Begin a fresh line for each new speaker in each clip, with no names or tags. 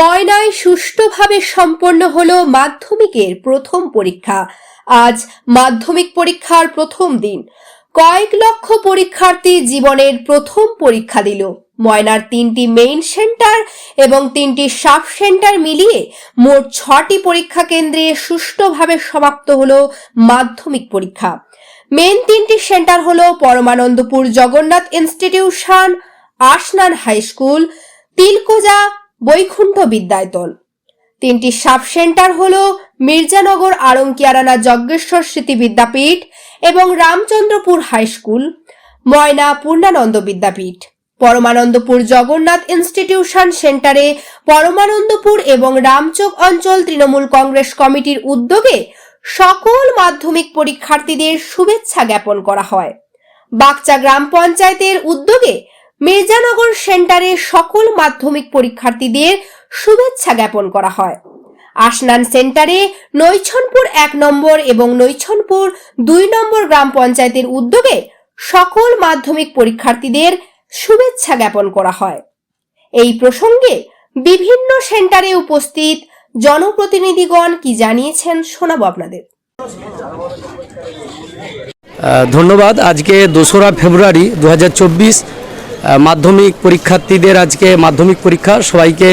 ময়নায় সুষ্ঠুভাবে সম্পন্ন হলো মাধ্যমিকের প্রথম পরীক্ষা। আজ মাধ্যমিক পরীক্ষার প্রথম দিন। কয়েক লক্ষ পরীক্ষার্থী জীবনের প্রথম পরীক্ষা দিল। ময়নার তিনটি মেইন সেন্টার এবং তিনটি সাব সেন্টার মিলিয়ে মোট ছটি পরীক্ষা কেন্দ্রে সুষ্ঠুভাবে সমাপ্ত হলো মাধ্যমিক পরীক্ষা। মেন তিনটি সেন্টার হলো Paramanandapur Jagannath institution Asnan high school Tilkoja Baikuntha Vidyayatan তিনটি সাব সেন্টার হল মির্জানগর আড়ংকিয়ারানা যজ্ঞেশ্বর স্মৃতি বিদ্যাপীঠ এবং Ramchandrapur high school, Moyna Purnananda Vidyapith. Paramanandapur Jagannath institution সেন্টারে পরমানন্দপুর এবং রামচোক অঞ্চল তৃণমূল কংগ্রেস কমিটির উদ্যোগে সকল মাধ্যমিক পরীক্ষার্থীদের শুভেচ্ছা জ্ঞাপন করা হয়। বাগচা গ্রাম পঞ্চায়েতের উদ্যোগে মির্জানগর সেন্টারে সকল মাধ্যমিক পরীক্ষার্থীদের শুভেচ্ছা জ্ঞাপন করা হয়। আসনান সেন্টারে নৈছনপুর এক নম্বর এবং নৈছনপুর দুই নম্বর গ্রাম পঞ্চায়েতের উদ্যোগে সকল মাধ্যমিক পরীক্ষার্থীদের শুভেচ্ছা জ্ঞাপন করা হয়। এই প্রসঙ্গে বিভিন্ন সেন্টারে উপস্থিত জনপ্রতিনিধিগণ কি জানিয়েছেন শোনাবো আপনাদের।
ধন্যবাদ। আজকে দোসরা ফেব্রুয়ারি দু হাজার চব্বিশ মাধ্যমিক পরীক্ষার্থীদের আজকে মাধ্যমিক পরীক্ষা। সবাইকে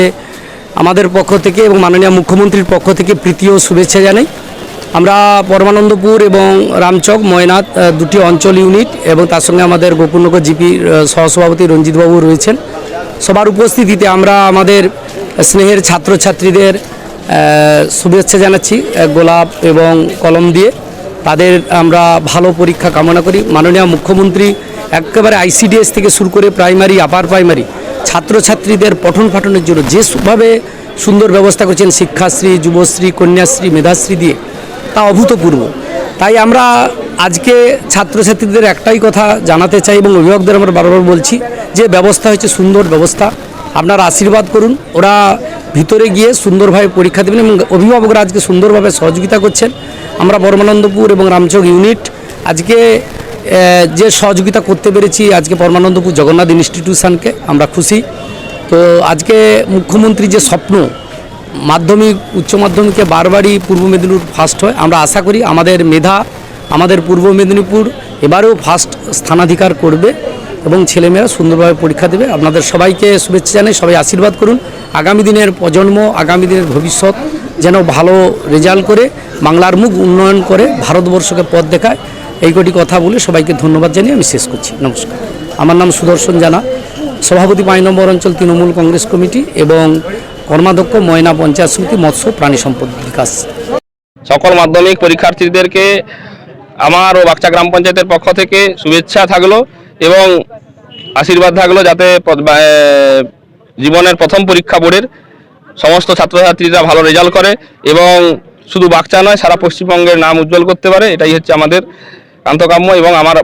আমাদের পক্ষ থেকে এবং মাননীয় মুখ্যমন্ত্রীর পক্ষ থেকে প্রীতি ও শুভেচ্ছা জানাই। আমরা পরমানন্দপুর এবং রামচক ময়নাথ দুটি অঞ্চল ইউনিট এবং তার সঙ্গে আমাদের গোকুলনগর জিপির সহসভাপতি রঞ্জিতবাবু রয়েছেন। সবার উপস্থিতিতে আমরা আমাদের স্নেহের ছাত্রছাত্রীদের শুভেচ্ছা জানাচ্ছি গোলাপ এবং কলম দিয়ে। তাদের আমরা ভালো পরীক্ষা কামনা করি। মাননীয় মুখ্যমন্ত্রী একেবারে আইসিডিএস থেকে শুরু করে প্রাইমারি, আপার প্রাইমারি ছাত্রছাত্রীদের পঠন পাঠনের জন্য যেভাবে সুন্দর ব্যবস্থা করেছেন শিক্ষাশ্রী, যুবশ্রী, কন্যাশ্রী, মেধাশ্রী দিয়ে, তা অভূতপূর্ব। তাই আমরা আজকে ছাত্রছাত্রীদের একটাই কথা জানাতে চাই এবং অভিভাবকদের আমরা বারবার বলছি যে ব্যবস্থা হয়েছে সুন্দর ব্যবস্থা। আপনারা আশীর্বাদ করুন, ওরা ভিতরে গিয়ে সুন্দরভাবে পরীক্ষা দেবেন এবং অভিভাবকরা আজকে সুন্দরভাবে সহযোগিতা করছেন। আমরা পরমানন্দপুর এবং রামচক ইউনিট আজকে যে সহযোগিতা করতে পেরেছি আজকে পরমানন্দপুর জগন্নাথ ইনস্টিটিউশনকে, আমরা খুশি। তো আজকে মুখ্যমন্ত্রী যে স্বপ্ন, মাধ্যমিক, উচ্চ মাধ্যমিকে বারবারই পূর্ব মেদিনীপুর ফার্স্ট হয়, আমরা আশা করি আমাদের মেধা, আমাদের পূর্ব মেদিনীপুর এবারেও ফার্স্ট স্থানাধিকার করবে এবং ছেলেমেয়েরা সুন্দরভাবে পরীক্ষা দেবে। আপনাদের সবাইকে শুভেচ্ছা জানাই, সবাই আশীর্বাদ করুন। আগামী দিনের প্রজন্ম, আগামী দিনের ভবিষ্যৎ যেন ভালো রেজাল্ট করে, বাংলার মুখ উন্নয়ন করে, ভারতবর্ষকে পথ দেখায়, এই কটি কথা বলে সবাইকে ধন্যবাদ জানিয়ে আমি শেষ করছি। নমস্কার। আমার নাম সুদর্শন জানা, সভাপতি পাঁচ নম্বর অঞ্চল তৃণমূল কংগ্রেস কমিটি এবং কর্মাধ্যক্ষ ময়না পঞ্চায়েত সমিতি মৎস্য প্রাণী সম্পদ বিকাশ।
সকল মাধ্যমিক পরীক্ষার্থীদেরকে আমার ও বাগচা গ্রাম পঞ্চায়েতের পক্ষ থেকে শুভেচ্ছা থাকল এবং আশীর্বাদ থাকল যাতে জীবনের প্রথম পরীক্ষা বোর্ডের সমস্ত ছাত্রছাত্রীরা ভালো রেজাল্ট করে এবং শুধু বাগচা নয়, সারা পশ্চিমবঙ্গের নাম উজ্জ্বল করতে পারে, এটাই হচ্ছে আমাদের কান্তকাম্য এবং আমার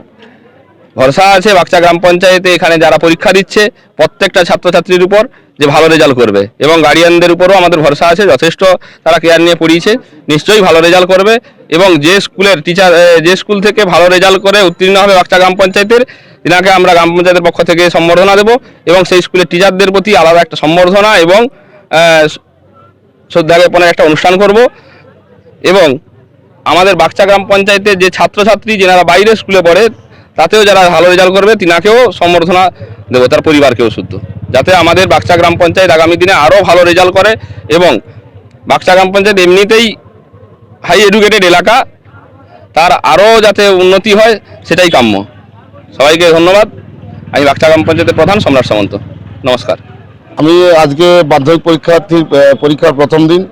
ভরসা আছে বাগচা গ্রাম পঞ্চায়েতে এখানে যারা পরীক্ষা দিচ্ছে, প্রত্যেকটা ছাত্রছাত্রীর উপর যে ভালো রেজাল্ট করবে এবং গার্ডিয়ানদের উপরও আমাদের ভরসা আছে, যথেষ্ট তারা কেয়ার নিয়ে পড়িয়েছে, নিশ্চয়ই ভালো রেজাল্ট করবে এবং যে স্কুলের টিচার যে স্কুল থেকে ভালো রেজাল্ট করে উত্তীর্ণ হবে বাগচা গ্রাম পঞ্চায়েতের, তিনাকে আমরা গ্রাম পঞ্চায়েতের পক্ষ থেকে সম্বর্ধনা দেব এবং সেই স্কুলের টিচারদের প্রতি আলাদা একটা সম্বর্ধনা এবং শ্রদ্ধা জ্ঞাপনের একটা অনুষ্ঠান করব এবং আমাদের বাগচা গ্রাম পঞ্চায়েতের যে ছাত্রছাত্রী যেনারা বাইরে স্কুলে পড়ে, তাতেও যারা ভালো রেজাল্ট করবে, তিনাকেও সম্বর্ধনা দেবো, তার পরিবারকেও শুদ্ধ। যাতে আমাদের বাগচা গ্রাম পঞ্চায়েত আগামী দিনে আরও ভালো রেজাল্ট করে এবং বাগচা গ্রাম পঞ্চায়েত এমনিতেই হাই এডুকেটেড এলাকা, তার আরও যাতে উন্নতি হয় সেটাই কাম্য। সবাইকে ধন্যবাদ। আমি বাগচা গ্রাম পঞ্চায়েতের প্রধান সম্রাট সামন্ত। নমস্কার।
আমি আজকে মাধ্যমিক পরীক্ষার্থী আহ, পরীক্ষার প্রথম দিন।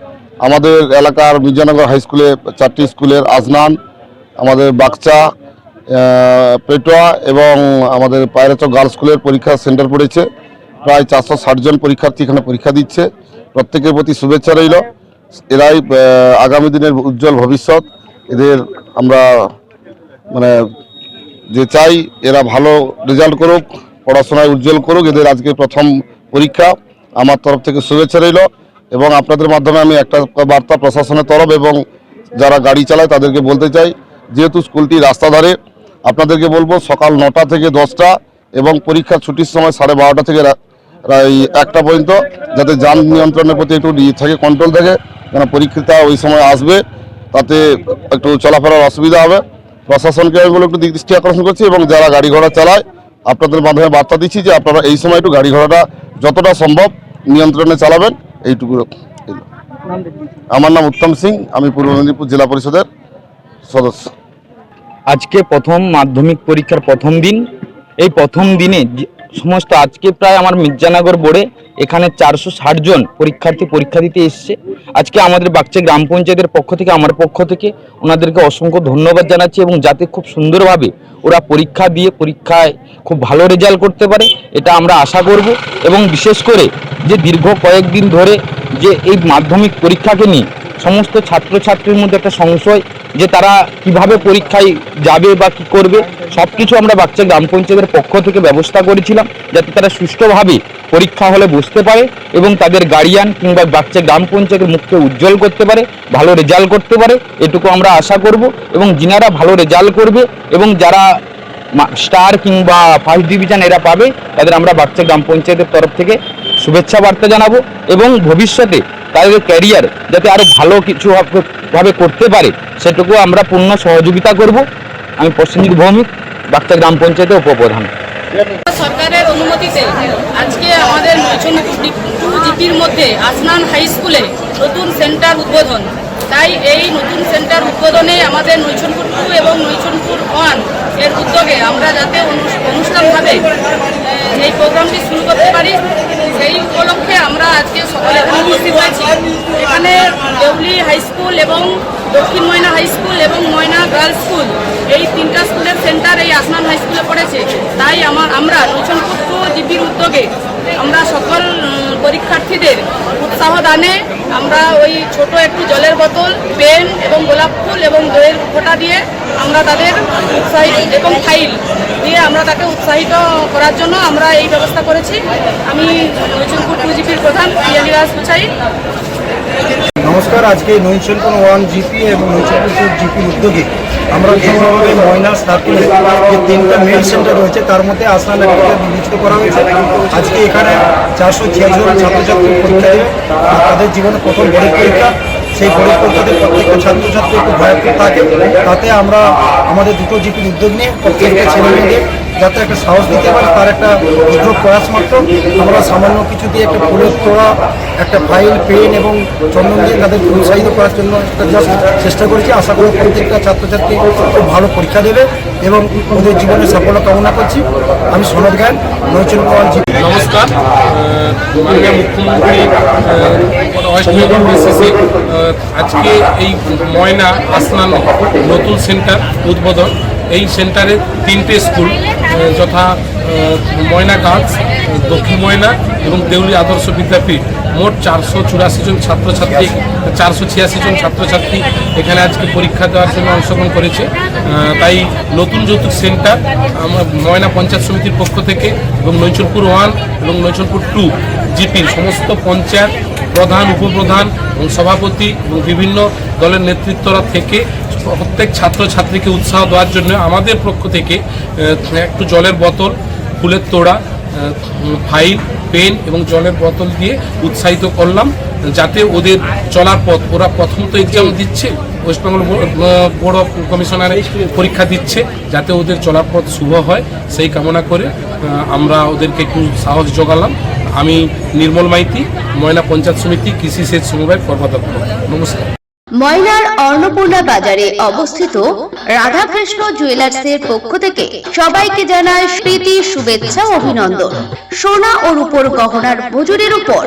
আমাদের এলাকার মির্জানগর হাই স্কুলে চারটি স্কুলের আজনান আমাদের বাগচা পেটোয়া এবং আমাদের পায়রাচক গার্লস স্কুলের পরীক্ষা সেন্টার পড়েছে। প্রায় চারশো ষাট জন পরীক্ষার্থী এখানে পরীক্ষা দিচ্ছে। প্রত্যেকের প্রতি শুভেচ্ছা রইল। এরাই আগামী দিনের উজ্জ্বল ভবিষ্যৎ। এদের আমরা মানে যে চাই এরা ভালো রেজাল্ট করুক। পড়াশোনায় উজ্জ্বল করুক, এদের আজকে প্রথম পরীক্ষা। আমার তরফ থেকে শুভেচ্ছা রইল এবং আপনাদের মাধ্যমে আমি একটা বার্তা প্রশাসনের তরফ এবং যারা গাড়ি চালায় তাদেরকে বলতে চাই, যেহেতু স্কুলটি রাস্তা ধারে, আপনাদেরকে বলব সকাল নটা থেকে দশটা এবং পরীক্ষার ছুটির সময় সাড়ে বারোটা থেকে প্রায় একটা পর্যন্ত, যাতে যান নিয়ন্ত্রণের প্রতি একটু ই থাকে কন্ট্রোল থাকে কেন পরীক্ষিতা ওই সময় আসবে, তাতে একটু চলাফেরার অসুবিধা হবে। প্রশাসনকে আমি বলে একটু দৃষ্টি আকর্ষণ করছি এবং যারা গাড়ি ঘোড়া চালায় আপনাদের মাধ্যমে বার্তা দিচ্ছি যে আপনারা এই সময় একটু গাড়ি ঘোড়াটা যতটা সম্ভব নিয়ন্ত্রণে চালাবেন। এইটুকু আমার নাম উত্তম সিং, আমি পূর্ব মেদিনীপুর জেলা পরিষদের সদস্য।
আজকে প্রথম মাধ্যমিক পরীক্ষার প্রথম দিন। এই প্রথম দিনে সমস্ত আজকে প্রায় আমার মির্জানগর বোর্ডে এখানে চারশো ষাট জন পরীক্ষার্থী পরীক্ষা দিতে এসছে। আজকে আমাদের বাগচা গ্রাম পঞ্চায়েতের পক্ষ থেকে, আমার পক্ষ থেকে ওনাদেরকে অসংখ্য ধন্যবাদ জানাচ্ছি এবং যাতে খুব সুন্দরভাবে ওরা পরীক্ষা দিয়ে পরীক্ষায় খুব ভালো রেজাল্ট করতে পারে, এটা আমরা আশা করব। এবং বিশেষ করে যে দীর্ঘ কয়েকদিন ধরে যে এই মাধ্যমিক পরীক্ষাকে নিয়ে সমস্ত ছাত্রছাত্রীর মধ্যে একটা সংশয় যে তারা কীভাবে পরীক্ষায় যাবে বা কি করবে সব কিছু আমরা বাচ্চা গ্রাম পঞ্চায়েতের পক্ষ থেকে ব্যবস্থা করেছিলাম, যাতে তারা সুষ্ঠুভাবে পরীক্ষা হলে বুঝতে পারে এবং তাদের গার্ডিয়ান কিংবা বাচ্চা গ্রাম পঞ্চায়েতের মুখকে উজ্জ্বল করতে পারে, ভালো রেজাল্ট করতে পারে, এটুকু আমরা আশা করব এবং যিনারা ভালো রেজাল্ট করবে এবং যারা স্টার কিংবা ফার্স্ট ডিভিশন এরা পাবে, তাদের আমরা বাচ্চা গ্রাম পঞ্চায়েতের তরফ থেকে শুভেচ্ছা বার্তা জানাব এবং ভবিষ্যতে তাদের ক্যারিয়ার যাতে আরও ভালো কিছু ভাবে- করতে পারে, সেটুকু আমরা পূর্ণ সহযোগিতা করব। আমি প্রসেনজিৎ ভৌমিক বাচ্চা গ্রাম পঞ্চায়েতের উপপ্রধান।
সরকারের অনুমতিতে আজকে আমাদের জিপির মধ্যে আসনান হাই স্কুলে নতুন সেন্টার উদ্বোধন। তাই এই নতুন সেন্টার উদ্বোধনে আমাদের নৈচনপুর এবং নৈচনপুর ওয়ানের উদ্যোগে আমরা যাতে অনু- অনুষ্ঠানভাবে আহ, এই প্রোগ্রামটি শুরু করতে পারি সেই উপলক্ষে আমরা আজকে সকালে এখানে উপস্থিত এখানে দেউলি হাই স্কুল এবং দক্ষিণ ময়না হাই স্কুল এবং ময়না গার্লস স্কুল। এই তিনটা স্কুলের সেন্টার এই আসনান হাই স্কুলে পড়েছে। তাই আমার, আমরা জিপির উদ্যোগে আমরা সকল পরীক্ষার্থীদের উৎসাহ দানে আমরা ওই ছোট একটু জলের বোতল, পেন এবং গোলাপ ফুল এবং দইয়ের ফোঁটা দিয়ে আমরা তাদের উৎসাহিত এবং ফাইল দিয়ে আমরা তাকে উৎসাহিত করার জন্য আমরা এই ব্যবস্থা করেছি। আমি নৈচনপুর টু জিপির প্রধান পিয়ালিরাজ পুচাই
নমস্কার, আজকে নৈচলপুর ওয়ান জিপি এবং নৈচলপুর টু জিপির উদ্যোগে আমরা যেভাবে ময়না স্থাপনে যে তিনটা মেন সেন্টার রয়েছে, তার মধ্যে আসনা একটা বিবেচিত করা হয়েছে। আজকে এখানে চারশো ছিয়াশি ছাত্রছাত্রী পরীক্ষা দেবে। তাদের জীবনে প্রথম বড় পরীক্ষা, সেই গরিব পরীক্ষাতে প্রত্যেকটা ছাত্রছাত্রী একটু ভয়াক্ত থাকে। তাতে আমরা আমাদের দুটো জিপির উদ্যোগ নিয়ে প্রত্যেকটা ছেলেমেয়েদের যাতে একটা সাহস দিতে পারে, তার একটা ক্ষুদ্র প্রয়াস মাত্র। আমরা সামান্য কিছু দিয়ে একটা ফুলের তোড়া, একটা ফাইল পেন এবং চন্দন দিয়ে তাদেরকে উৎসাহিত করার জন্য একটা চেষ্টা করেছি। আশা করি প্রত্যেকটা ছাত্রছাত্রী খুব ভালো পরীক্ষা দেবে এবং ওদের জীবনে সাফল্য কামনা করছি। আমি সনদ নৈচল পাওয়ার জিপি
নমস্কার। মুখ্যমন্ত্রী ওয়েস্ট বেঙ্গল বেসিসে আজকে এই ময়না আসনান নতুন সেন্টার উদ্বোধন। এই সেন্টারে তিনটে স্কুল যথা ময়না গার্লস দক্ষিণ ময়না এবং দেউলি আদর্শ বিদ্যাপীঠ। মোট চারশো চুরাশি জন ছাত্রছাত্রী, চারশো ছিয়াশি জন ছাত্রছাত্রী এখানে আজকে পরীক্ষা দেওয়ার জন্য অংশগ্রহণ করেছে। তাই নতুন যৌতুক সেন্টার আমরা ময়না পঞ্চায়েত সমিতির পক্ষ থেকে এবং নৈচলপুর ওয়ান এবং নৈচলপুর টু, জিপির সমস্ত পঞ্চায়েত প্রধান, উপপ্রধান এবং সভাপতি এবং বিভিন্ন দলের নেতৃত্বরা থেকে প্রত্যেক ছাত্রছাত্রীকে উৎসাহ দেওয়ার জন্য আমাদের পক্ষ থেকে একটু জলের বোতল ফুলের তোড়া ফাইল পেন এবং জলের বোতল দিয়ে উৎসাহিত করলাম যাতে ওদের চলার পথ ওরা প্রথম তো এক্সাম দিচ্ছে ওয়েস্ট বেঙ্গল বোর্ড অফ কমিশনারে পরীক্ষা দিচ্ছে যাতে ওদের চলার পথ শুভ হয় সেই কামনা করে আমরা ওদেরকে একটু সাহস জোগালাম আমি নির্মল মাইতি ময়না পঞ্চায়েত সমিতি কৃষি সেচ সমবায় কর্মাধ্যক্ষ। নমস্কার।
ময়নার অন্নপূর্ণা বাজারে অবস্থিত রাধাকৃষ্ণ জুয়েলার্সের পক্ষ থেকে সবাইকে জানায় প্রীতি শুভেচ্ছা, অভিনন্দন। সোনা ও রূপোর গহনার মজুরির উপর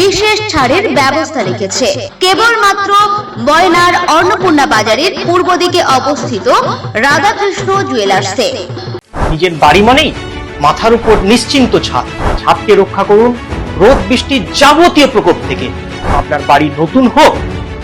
বিশেষ ছাড়ের ব্যবস্থা রেখেছে। কেবলমাত্র ময়নার অন্নপূর্ণা বাজারের পূর্ব দিকে অবস্থিত রাধাকৃষ্ণ জুয়েলার্সে।
নিজের বাড়ি মানেই মাথার উপর নিশ্চিন্ত ছাদ। ছাদকে রক্ষা করুন রোদ, বৃষ্টির যাবতীয় প্রকোপ থেকে। আপনার বাড়ি নতুন হোক